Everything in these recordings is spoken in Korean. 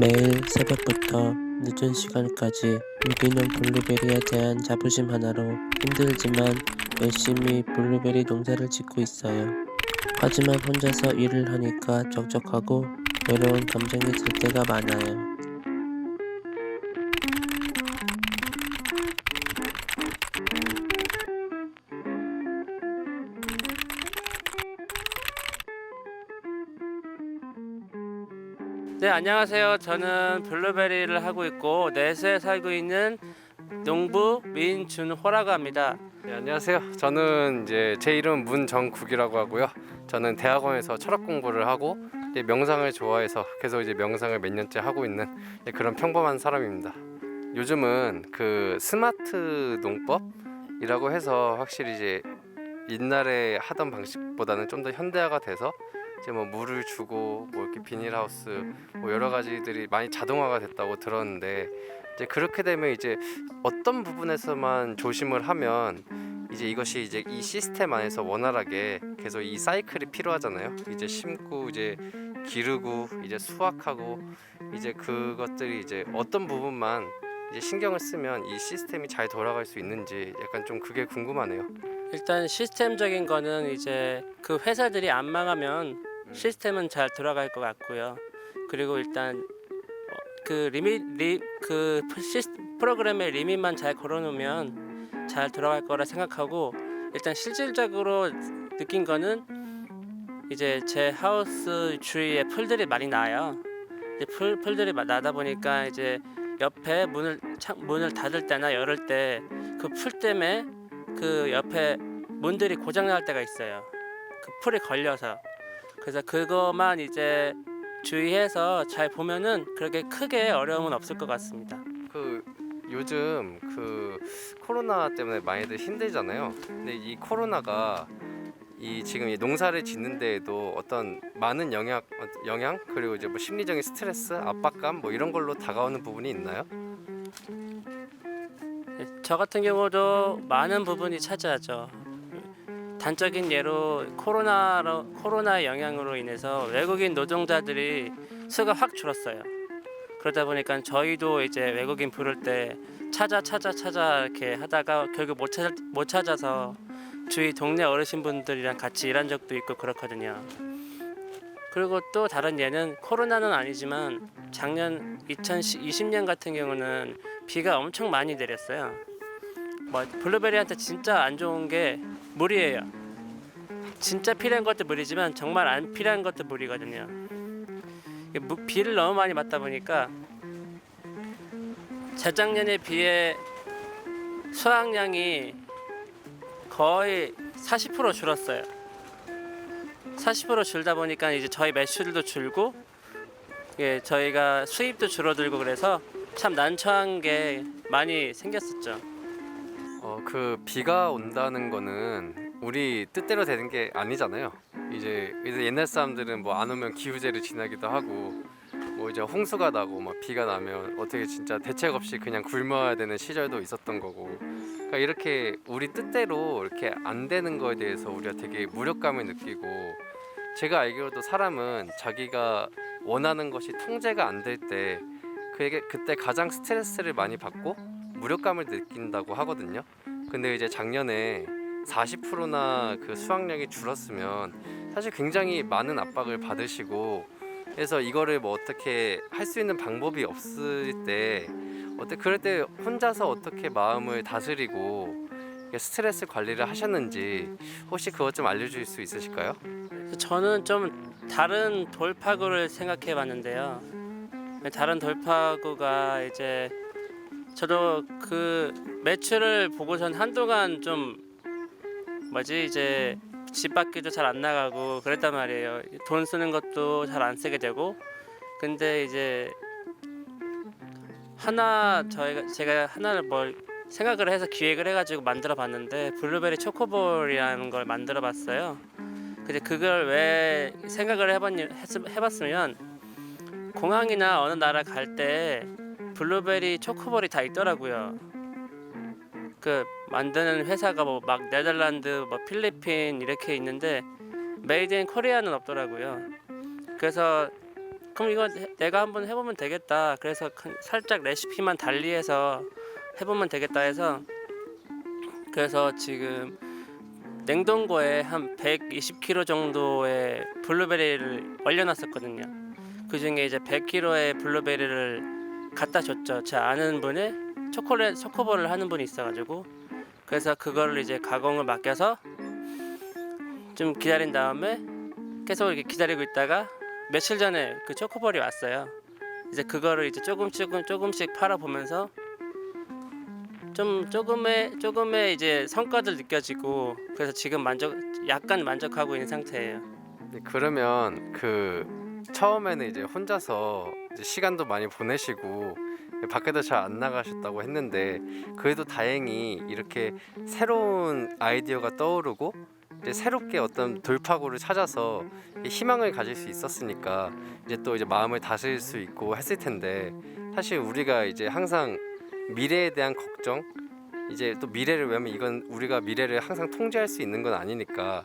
매일 새벽부터 늦은 시간까지 유기농 블루베리에 대한 자부심 하나로 힘들지만 열심히 블루베리 농사를 짓고 있어요. 하지만 혼자서 일을 하니까 적적하고 외로운 감정이 들 때가 많아요. 네, 안녕하세요. 저는 블루베리를 하고 있고 내수에 살고 있는 농부 민준호라고 합니다. 네, 안녕하세요. 저는 이제 제 이름 은 문정국이라고 하고요. 저는 대학원에서 철학 공부를 하고 이제 명상을 좋아해서 계속 이제 명상을 몇 년째 하고 있는 그런 평범한 사람입니다. 요즘은 그 스마트 농법이라고 해서 확실히 이제 옛날에 하던 방식보다는 좀 더 현대화가 돼서 이제 뭐 물을 주고 뭐 이렇게 비닐하우스 뭐 여러 가지들이 많이 자동화가 됐다고 들었는데 이제 그렇게 되면 이제 어떤 부분에서만 조심을 하면 이제 이것이 이제 이 시스템 안에서 원활하게 계속 이 사이클이 필요하잖아요. 이제 심고 이제 기르고 이제 수확하고 이제 그것들이 이제 어떤 부분만 이제 신경을 쓰면 이 시스템이 잘 돌아갈 수 있는지 약간 좀 그게 궁금하네요. 일단 시스템적인 거는 이제 그 회사들이 안 망하면 시스템은 잘 돌아갈 것 같고요. 그리고 일단 어, 그 리밋 리, 그 프로그램의 리밋만 잘 걸어놓으면 잘 돌아갈 거라 생각하고 일단 실질적으로 느낀 거는 이제 제 하우스 주위에 풀들이 많이 나요. 풀 풀들이 마- 나다 보니까 이제 옆에 문을 창, 문을 닫을 때나 열을 때 그 풀 때문에 그 옆에 문들이 고장 날 때가 있어요. 그 풀이 걸려서 그래서 그거만 이제 주의해서 잘 보면은 그렇게 크게 어려움은 없을 것 같습니다. 그 요즘 그 코로나 때문에 많이들 힘들잖아요. 근데 이 코로나가 이 지금 이 농사를 짓는 데에도 어떤 많은 영향 영향 그리고 이제 뭐 심리적인 스트레스, 압박감 뭐 이런 걸로 다가오는 부분이 있나요? 저 같은 경우도 많은 부분이 차지하죠. 단적인 예로 코로나로 코로나 영향으로 인해서 외국인 노동자들이 수가 확 줄었어요. 그러다 보니까 저희도 이제 외국인 부를 때 찾아 찾아 찾아 이렇게 하다가 결국 못 찾, 못 찾아서 주위 동네 어르신분들이랑 같이 일한 적도 있고 그렇거든요. 그리고 또 다른 예는 코로나는 아니지만 작년 2020년 같은 경우는 비가 엄청 많이 내렸어요. 뭐 블루베리한테 진짜 안 좋은 게 물이에요. 진짜 필요한 것도 물이지만 정말 안 필요한 것도 물이거든요. 비를 너무 많이 맞다 보니까 재작년에 비해 수확량이 거의 40% 줄었어요. 40% 줄다 보니까 이제 저희 매출도 줄고 예, 저희가 수입도 줄어들고 그래서 참 난처한 게 많이 생겼었죠. 어그 비가 온다는 거는 우리 뜻대로 되는 게 아니잖아요. 이제 이제 옛날 사람들은 뭐 안 오면 기후제를 지나기도 하고 뭐 이제 홍수가 나고 막 비가 나면 어떻게 진짜 대책 없이 그냥 굶어야 되는 시절도 있었던 거고 그러니까 이렇게 우리 뜻대로 이렇게 안 되는 거에 대해서 우리가 되게 무력감을 느끼고 제가 알기로도 사람은 자기가 원하는 것이 통제가 안 될 때 그게 그때 가장 스트레스를 많이 받고 무력감을 느낀다고 하거든요. 근데 이제 작년에 40%나 그 수확량이 줄었으면 사실 굉장히 많은 압박을 받으시고 그래서 이거를 뭐 어떻게 할 수 있는 방법이 없을 때 어때 그럴 때 혼자서 어떻게 마음을 다스리고 스트레스 관리를 하셨는지 혹시 그것 좀 알려줄 수 있으실까요? 저는 좀 다른 돌파구를 생각해 봤는데요. 다른 돌파구가 이제 저도 그 매출을 보고선 한동안 좀 뭐지 이제 집 밖에도 잘 안 나가고 그랬단 말이에요. 돈 쓰는 것도 잘 안 쓰게 되고 근데 이제 하나 저희가 제가 하나를 뭘 생각을 해서 기획을 해가지고 만들어 봤는데 블루베리 초코볼이라는 걸 만들어 봤어요. 근데 그걸 왜 생각을 해봤, 했, 해봤으면 공항이나 어느 나라 갈 때 블루베리 초코볼이 다 있더라고요. 그 만드는 회사가 뭐 막 네덜란드, 뭐 필리핀 이렇게 있는데 메이드 인 코리아는 없더라고요. 그래서 그럼 이거 해- 내가 한번 해보면 되겠다. 그래서 그- 살짝 레시피만 달리해서 해보면 되겠다 해서 그래서 지금 냉동고에 한 120kg 정도의 블루베리를 얼려놨었거든요. 그 중에 이제 100kg의 블루베리를 갖다 줬죠. 제 아는 분이 초콜릿 초코볼을 하는 분이 있어가지고 그래서 그거를 이제 가공을 맡겨서 좀 기다린 다음에 계속 이렇게 기다리고 있다가 며칠 전에 그 초코볼이 왔어요. 이제 그거를 이제 조금 조금 조금씩 팔아 보면서 좀 조금의 조금의 이제 성과들 느껴지고 그래서 지금 만족 약간 만족하고 있는 상태예요. 네, 그러면 그 처음에는 이제 혼자서 이제 시간도 많이 보내시고 밖에도 잘 안 나가셨다고 했는데 그래도 다행히 이렇게 새로운 아이디어가 떠오르고 이제 새롭게 어떤 돌파구를 찾아서 희망을 가질 수 있었으니까 이제 또 이제 마음을 다스릴 수 있고 했을 텐데 사실 우리가 이제 항상 미래에 대한 걱정 이제 또 미래를 왜냐면 이건 우리가 미래를 항상 통제할 수 있는 건 아니니까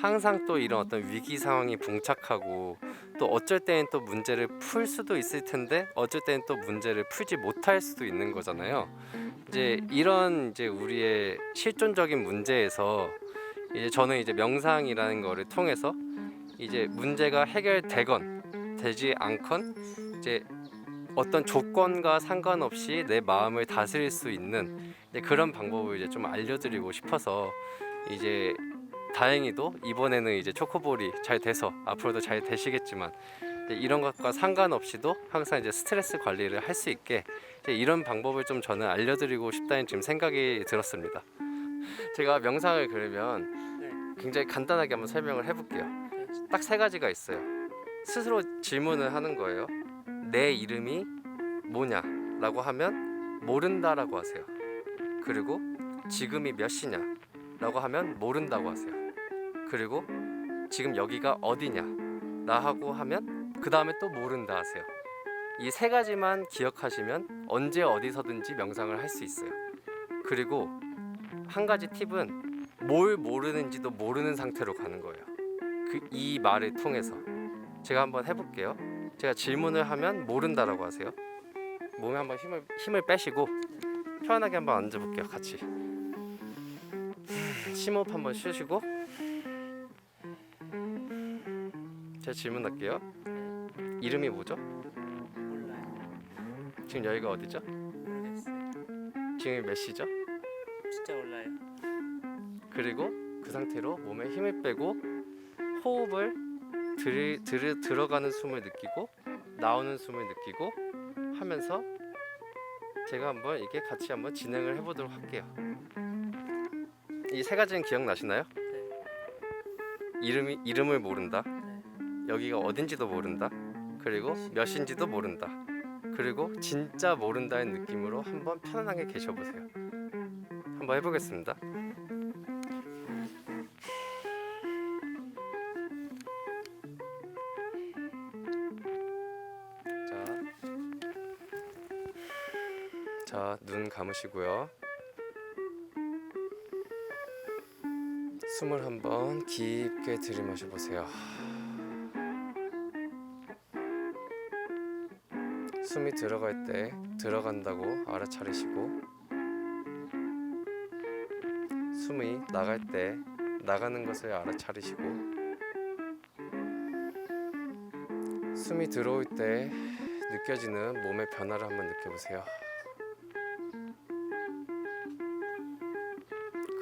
항상 또 이런 어떤 위기 상황이 봉착하고 또 어쩔 때는 또 문제를 풀 수도 있을 텐데 어쩔 때는 또 문제를 풀지 못할 수도 있는 거잖아요. 이제 이런 이제 우리의 실존적인 문제에서 이제 저는 이제 명상이라는 거를 통해서 이제 문제가 해결되건 되지 않건 이제 어떤 조건과 상관없이 내 마음을 다스릴 수 있는 그런 방법을 이제 좀 알려드리고 싶어서 이제 다행히도 이번에는 이제 초코볼이 잘 돼서 앞으로도 잘 되시겠지만 이런 것과 상관없이도 항상 이제 스트레스 관리를 할 수 있게 이런 방법을 좀 저는 알려드리고 싶다는 지금 생각이 들었습니다. 제가 명상을 그러면 굉장히 간단하게 한번 설명을 해볼게요. 딱 세 가지가 있어요. 스스로 질문을 하는 거예요. 내 이름이 뭐냐라고 하면 모른다라고 하세요. 그리고 지금이 몇 시냐라고 하면 모른다고 하세요. 그리고 지금 여기가 어디냐 라 하고 하면 그 다음에 또 모른다 하세요. 이 세 가지만 기억하시면 언제 어디서든지 명상을 할 수 있어요. 그리고 한 가지 팁은 뭘 모르는지도 모르는 상태로 가는 거예요. 그 이 말을 통해서 제가 한번 해볼게요. 제가 질문을 하면 모른다라고 하세요. 몸에 한번 힘을 힘을 빼시고 편하게 한번 앉아볼게요. 같이 심호흡 한번 쉬시고 제가 질문 할게요. 이름이 뭐죠? 몰라요. 지금 여기가 어디죠? 모르겠어요. 지금 몇 시죠? 진짜 몰라요. 그리고 그 상태로 몸에 힘을 빼고 호흡을 들, 들, 들어가는 숨을 느끼고 나오는 숨을 느끼고 하면서 제가 한번 이게 같이 한번 진행을 해보도록 할게요. 이 세 가지는 기억나시나요? 네. 이름이 이름을 모른다. 네. 여기가 어딘지도 모른다. 그리고 몇인지도 모른다. 그리고 진짜 모른다는 느낌으로 한번 편안하게 계셔보세요. 한번 해보겠습니다. 자, 자, 눈 감으시고요. 숨을 한번 깊게 들이마셔 보세요. 숨이 들어갈 때 들어간다고 알아차리시고 숨이 나갈 때 나가는 것을 알아차리시고 숨이 들어올 때 느껴지는 몸의 변화를 한번 느껴보세요.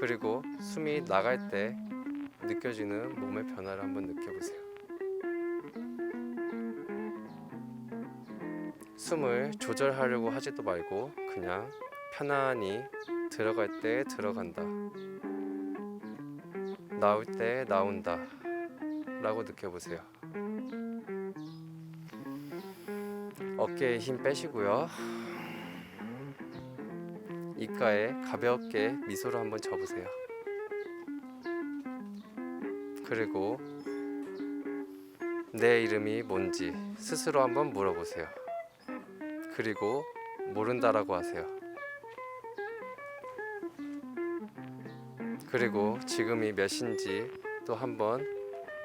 그리고 숨이 나갈 때 느껴지는 몸의 변화를 한번 느껴보세요. 숨을 조절하려고 하지도 말고 그냥 편안히 들어갈 때 들어간다. 나올 때 나온다. 라고 느껴보세요. 어깨에 힘 빼시고요. 입가에 가볍게 미소를 한번 접으세요. 그리고 내 이름이 뭔지 스스로 한번 물어보세요. 그리고 모른다라고 하세요. 그리고 지금이 몇 시인지 또 한번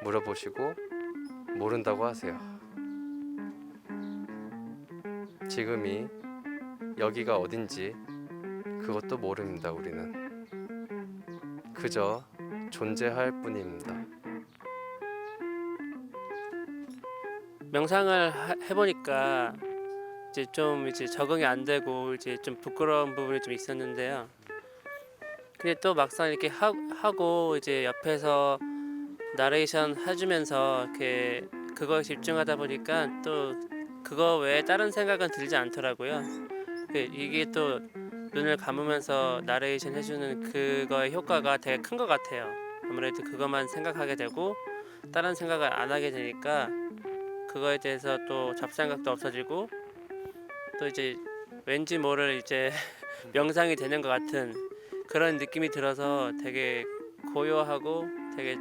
물어보시고 모른다고 하세요. 지금이 여기가 어딘지 그것도 모릅니다. 우리는 그저 존재할 뿐입니다. 명상을 하- 해보니까 이제 좀 이제 적응이 안 되고 이제 좀 부끄러운 부분이 좀 있었는데요. 근데 또 막상 이렇게 하, 하고 이제 옆에서 나레이션 해주면서 이렇게 그거에 집중하다 보니까 또 그거 외에 다른 생각은 들지 않더라고요. 그 이게 또 눈을 감으면서 나레이션 해주는 그거의 효과가 되게 큰 것 같아요. 아무래도 그것만 생각하게 되고 다른 생각을 안 하게 되니까 그거에 대해서 또 잡생각도 없어지고 또 이제 왠지 모를 이제 명상이 되는 것 같은 그런 느낌이 들어서 되게 고요하고 되게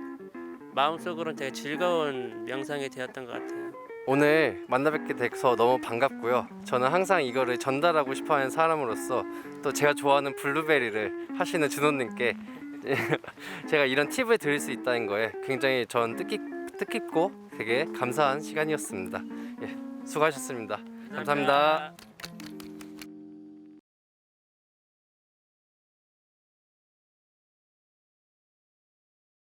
마음속으로는 되게 즐거운 명상이 되었던 것 같아요. 오늘 만나 뵙게 돼서 너무 반갑고요. 저는 항상 이거를 전달하고 싶어하는 사람으로서 또 제가 좋아하는 블루베리를 하시는 준호님께 제가 이런 팁을 드릴 수 있다는 거에 굉장히 전 뜻깊, 뜻깊고 되게 감사한 시간이었습니다. 예, 수고하셨습 니다 감사합니다.